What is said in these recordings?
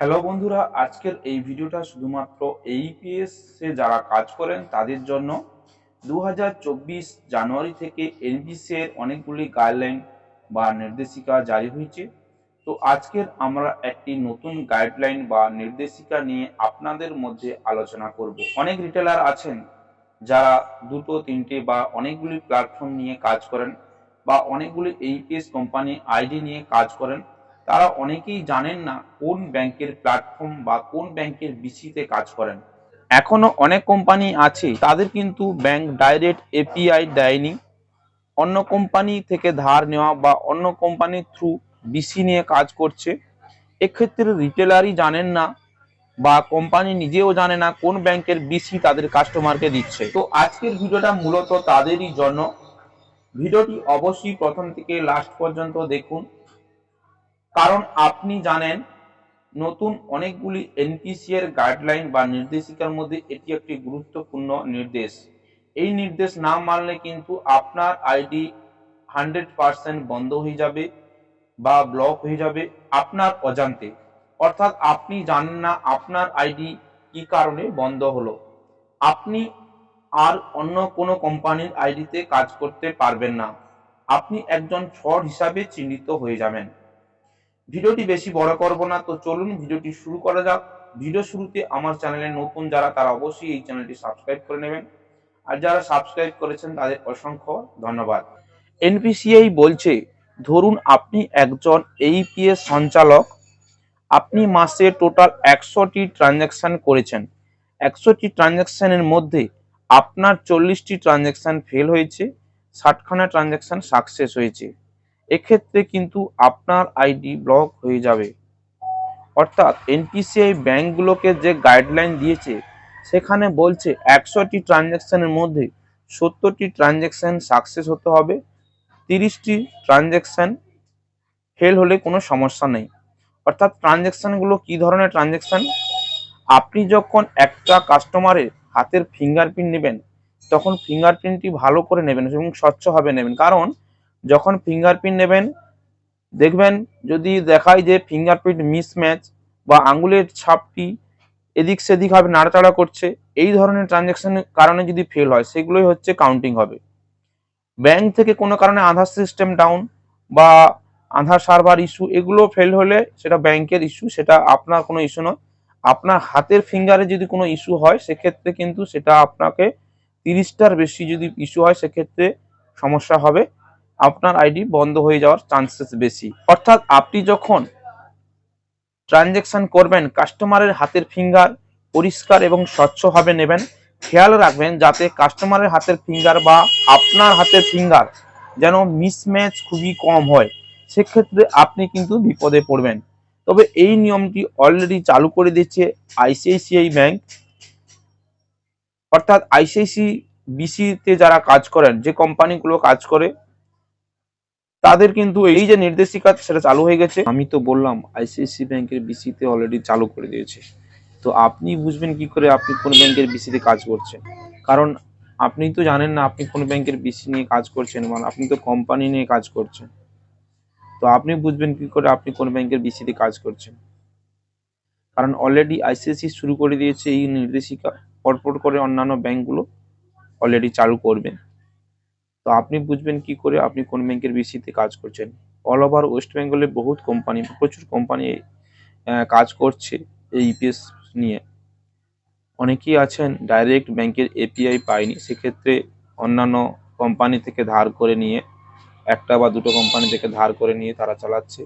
Hello বন্ধুরা, আজকের এই ভিডিওটা শুধুমাত্র এইপিএস এ যারা কাজ করেন তাদের জন্য। দু হাজার চব্বিশ জানুয়ারি থেকে এনবিসি এর অনেকগুলি গাইডলাইন বা নির্দেশিকা জারি হয়েছে। তো আজকের আমরা একটি নতুন গাইডলাইন বা নির্দেশিকা নিয়ে আপনাদের মধ্যে আলোচনা করব। অনেক রিটেলার আছেন যারা দুটো, তিনটে বা অনেকগুলি প্ল্যাটফর্ম নিয়ে কাজ করেন বা অনেকগুলি এইপিএস কোম্পানি আইডি নিয়ে কাজ করেন। তারা অনেকেই জানেন না কোন ব্যাংকের প্ল্যাটফর্ম বা কোন ব্যাংকের বিসিতে কাজ করেন। এখনও অনেক কোম্পানি আছে, তাদের কিন্তু ব্যাংক ডাইরেক্ট এপিআই দেয়নি। অন্য কোম্পানি থেকে ধার নেওয়া বা অন্য কোম্পানির থ্রু বিসি নিয়ে কাজ করছে। এক্ষেত্রে রিটেলারই জানেন না বা কোম্পানি নিজেও জানে না কোন ব্যাংকের বিসি তাদের কাস্টমারকে দিচ্ছে। তো আজকের ভিডিওটা মূলত তাদেরই জন্য। ভিডিওটি অবশ্যই প্রথম থেকে লাস্ট পর্যন্ত দেখুন। কারণ আপনি জানেন, নতুন অনেকগুলি এনপিসি এর গাইডলাইন বা নির্দেশিকার মধ্যে এটি একটি গুরুত্বপূর্ণ নির্দেশ। এই নির্দেশ না মানলে কিন্তু আপনার আইডি হান্ড্রেড পার্সেন্ট বন্ধ হয়ে যাবে বা ব্লক হয়ে যাবে আপনার অজান্তে। অর্থাৎ আপনি জানেন না আপনার আইডি কি কারণে বন্ধ হলো। আপনি আর অন্য কোনো কোম্পানির আইডিতে কাজ করতে পারবেন না। আপনি একজন ফ্রড হিসাবে চিহ্নিত হয়ে যাবেন। ভিডিওটি বেশি বড় করব না, তো চলুন ভিডিওটি শুরু করা যাক। ভিডিও শুরুতে আমার চ্যানেলে নতুন যারা, তারা অবশ্যই এই চ্যানেলটি সাবস্ক্রাইব করে নেবেন। আর যারা সাবস্ক্রাইব করেছেন, তাদের অসংখ্য ধন্যবাদ। এনপিসিআই বলছে, ধরুন আপনি একজন এইপিএস সঞ্চালক। আপনি মাসে টোটাল একশোটি ট্রানজ্যাকশন করেছেন। একশোটি ট্রানজ্যাকশানের মধ্যে আপনার চল্লিশটি ট্রানজ্যাকশন ফেল হয়েছে, ষাটখানা ট্রানজ্যাকশন সাকসেস হয়েছে। এক্ষেত্রে কিন্তু আপনার আইডি ব্লক হয়ে যাবে। অর্থাৎ এনপিসিআই ব্যাংকগুলোকে যে গাইডলাইন দিয়েছে, সেখানে বলছে একশোটি ট্রানজ্যাকশনের মধ্যে সত্তরটি ট্রানজ্যাকশন সাকসেস হতে হবে, তিরিশটি ট্রানজ্যাকশান ফেল হলে কোনো সমস্যা নেই। অর্থাৎ ট্রানজ্যাকশনগুলো কি ধরনের ট্রানজ্যাকশন? আপনি যখন একটা কাস্টমারের হাতের ফিঙ্গারপ্রিন্ট নেবেন, তখন ফিঙ্গারপ্রিন্টটি ভালো করে নেবেন এবং স্বচ্ছভাবে নেবেন। কারণ যখন ফিঙ্গারপ্রিন্ট নেবেন, দেখবেন যদি দেখায় যে ফিঙ্গারপ্রিন্ট মিসম্যাচ বা আঙ্গুলের ছাপটি এদিক সেদিক ভাবে নাড়াচাড়া করছে, এই ধরনের ট্রানজ্যাকশনের কারণে যদি ফেল হয়, সেগুলোই হচ্ছে কাউন্টিং হবে। ব্যাংক থেকে কোনো কারণে আধার সিস্টেম ডাউন বা আধার সার্ভার ইস্যু এগুলো ফেল হলে সেটা ব্যাংকের ইস্যু সেটা আপনার কোনো ইস্যু নয়। আপনার হাতের ফিঙ্গারে যদি কোনো ইস্যু হয়, সেক্ষেত্রে কিন্তু সেটা আপনাকে তিরিশটার বেশি যদি ইস্যু হয়, সেক্ষেত্রে সমস্যা হবে। আপনার আইডি বন্ধ হয়ে যাওয়ার চান্সেস বেশি। অর্থাৎ আপনি যখন ট্রানজেকশন করবেন কাস্টমারের হাতের ফিঙ্গার পরিষ্কার এবং স্বচ্ছভাবে নেবেন, খেয়াল রাখবেন যাতে কাস্টমারের হাতের ফিঙ্গার বা আপনার হাতের ফিঙ্গার যেন মিসম্যাচ খুবই কম হয়। সেক্ষেত্রে আপনি কিন্তু বিপদে পড়বেন। তবে এই নিয়মটি অলরেডি চালু করে দিচ্ছে আইসিআইসিআই ব্যাংক। অর্থাৎ আইসিআইসি বিসিতে যারা কাজ করেন, যে কোম্পানিগুলো কাজ করে তাদের কিন্তু এই যে নির্দেশিকা সেটা চালু হয়ে গেছে। আমি তো বললাম আইসিআইসি ব্যাংকের বিসিতে অলরেডি চালু করে দিয়েছে। তো আপনি বুঝবেন কি করে আপনি কোন ব্যাংকের বিসিতে কাজ করছেন? কারণ আপনি তো জানেন না আপনি কোন ব্যাংকের বিসি নিয়ে কাজ করছেন মানে আপনি তো কোম্পানি নিয়ে কাজ করছেন। তো আপনি বুঝবেন কি করে আপনি কোন ব্যাংকের বিসিতে কাজ করছেন? কারণ অলরেডি আইসিআইসি শুরু করে দিয়েছে, এই নির্দেশিকা পরপর করে অন্যান্য ব্যাংকগুলো অলরেডি চালু করবেন। তো আপনি বুঝবেন কি করে আপনি কোন ব্যাংকের বিসিতে কাজ করছেন। অল ওভার ওয়েস্ট বেঙ্গলে বহুত কোম্পানি প্রচুর কোম্পানি কাজ করছে এই ইপিএস নিয়ে। অনেকেই আছেন ডাইরেক্ট ব্যাংকের এপিআই পায়নি, সেক্ষেত্রে অন্যান্য কোম্পানি থেকে ধার করে নিয়ে, একটা বা দুটো কোম্পানি থেকে ধার করে নিয়ে তারা চালাচ্ছে।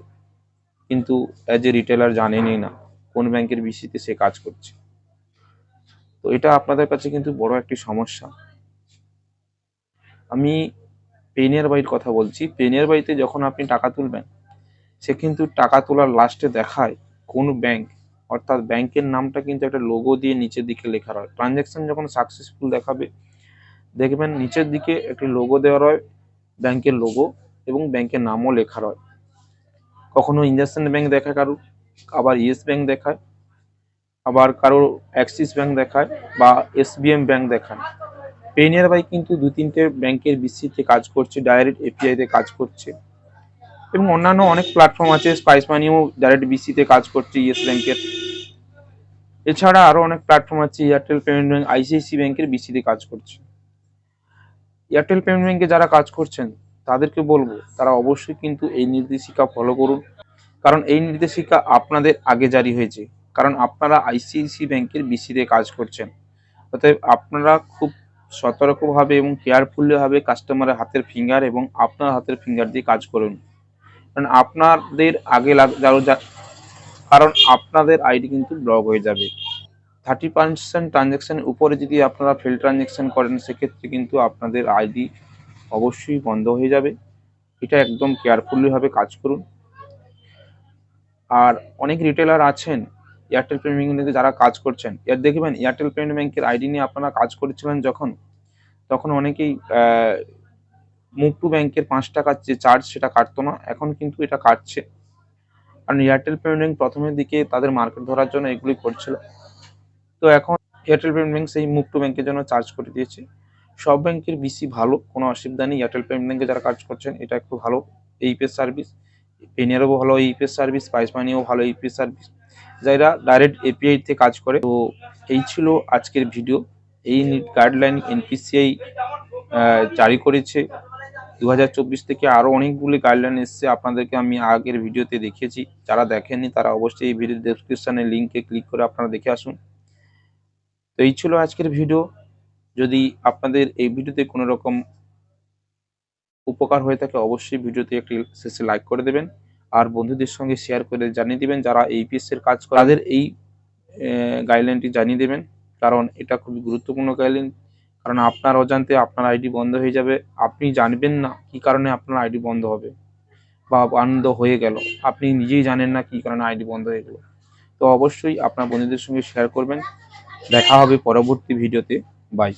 কিন্তু অ্যাজ এ রিটেলার জানেনই না কোন ব্যাংকের বিসিতে সে কাজ করছে। তো এটা আপনাদের কাছে কিন্তু বড় একটি সমস্যা। আমি পেনিয়ার বাড়ির কথা বলছি। পেনিয়ার বাড়িতে যখন আপনি টাকা তুলবেন, সে কিন্তু টাকা তোলার লাস্টে দেখায় কোন ব্যাংক অর্থাৎ ব্যাংকের নামটা কিন্তু একটা লোগো দিয়ে নিচের দিকে লেখা হয় ট্রানজ্যাকশন যখন সাকসেসফুল দেখাবে, দেখবেন নিচের দিকে একটি লোগো দেওয়া হয় ব্যাংকের লোগো এবং ব্যাংকের নামও লেখা হয় কখনো ইন্ডাসইন্ড ব্যাংক দেখায় কারও আবার ইয়েস ব্যাংক দেখায়, আবার কারও অ্যাক্সিস ব্যাংক দেখায় বা এসবিএম ব্যাংক দেখায়। পেনিয়ার বাই কিন্তু দু তিনটে ব্যাংকের বিসিতে কাজ করছে ডাইরেক্ট এপিআইতে কাজ করছে। এবং অন্যান্য অনেক প্ল্যাটফর্ম আছে স্পাইস মানিও ডাইরেক্ট বিসিতে কাজ করছে ইয়েস ব্যাংকের এছাড়া আরও অনেক প্ল্যাটফর্ম আছে এয়ারটেল পেমেন্ট ব্যাংক আইসিআইসি ব্যাংকের বিসিতে কাজ করছে। এয়ারটেল পেমেন্ট ব্যাংকে যারা কাজ করছেন, তাদেরকে বলব, তারা অবশ্যই কিন্তু এই নির্দেশিকা ফলো করুন। কারণ এই নির্দেশিকা আপনাদের আগে জারি হয়েছে। কারণ আপনারা আইসিআইসি ব্যাংকের বিসিতে কাজ করছেন। অতএব আপনারা খুব সতর্কভাবে এবং কেয়ারফুলভাবে কাস্টমারের হাতের ফিঙ্গার এবং আপনার হাতের ফিঙ্গার দিয়ে কাজ করুন। কারণ আপনাদের আগে কারণ আপনাদের আইডি কিন্তু ব্লক হয়ে যাবে। থার্টি পার্সেন্ট ট্রানজ্যাকশনের উপরে যদি আপনারা ফেল ট্রানজ্যাকশন করেন, সেক্ষেত্রে কিন্তু আপনাদের আইডি অবশ্যই বন্ধ হয়ে যাবে। এটা একদম কেয়ারফুলিভাবে কাজ করুন। আর অনেক রিটেলার আছেন এয়ারটেল পেমেন্ট ব্যাংকে যারা কাজ করছেন এর দেখবেন এয়ারটেল পেমেন্ট ব্যাঙ্কের আইডি নিয়ে আপনারা কাজ করেছিলেন যখন, তখন অনেকেই মুভ টু ব্যাংকের পাঁচ টাকার যে চার্জ সেটা কাটতো না, এখন কিন্তু এটা কাটছে। কারণ এয়ারটেল পেমেন্ট ব্যাঙ্ক প্রথমের দিকে তাদের মার্কেট ধরার জন্য এগুলি করছিল। তো এখন এয়ারটেল পেমেন্ট ব্যাঙ্ক সেই মুভ টু ব্যাংকের জন্য চার্জ করে দিয়েছে। সব ব্যাংকের বেশি ভালো, কোনো অসুবিধা নেই। এয়ারটেল পেমেন্ট ব্যাংকে যারা কাজ করছেন, এটা একটু ভালো। এইপিএস সার্ভিস পেনিয়ারও ভালো এইপিএস সার্ভিস প্রাইস মানিও ভালো এইপিএস সার্ভিস যারা ডাইরেক্ট এপিআই তে কাজ করে। তো এই ছিল আজকের ভিডিও এই গাইডলাইন এনপিসিআই জারি করেছে। দু হাজার চব্বিশ থেকে আরও অনেকগুলি গাইডলাইন এসছে। আপনাদেরকে আমি আগের ভিডিওতে দেখিয়েছি। যারা দেখেননি, তারা অবশ্যই এই ভিডিও ডেসক্রিপশনে লিঙ্কে ক্লিক করে আপনারা দেখে আসুন। তো এই ছিল আজকের ভিডিও যদি আপনাদের এই ভিডিওতে কোনো রকম উপকার হয়ে থাকে, অবশ্যই ভিডিওতে একটি শেষে লাইক করে দেবেন। আর বন্ধুদের সঙ্গে শেয়ার করে জানিয়ে দিবেন, যারা এইপিএস এর কাজ করে, তাদের এই গাইডলাইনটি জানিয়ে দেবেন। কারণ এটা খুবই গুরুত্বপূর্ণ গাইডলাইন কারণ আপনার অজান্তে আপনার আইডি বন্ধ হয়ে যাবে। আপনি জানবেন না কি কারণে আপনার আইডি বন্ধ হবে বা বন্ধ হয়ে গেল। আপনি নিজেই জানেন না কি কারণে আইডি বন্ধ হয়ে গেল। তো অবশ্যই আপনার বন্ধুদের সঙ্গে শেয়ার করবেন। দেখা হবে পরবর্তী ভিডিওতে বাই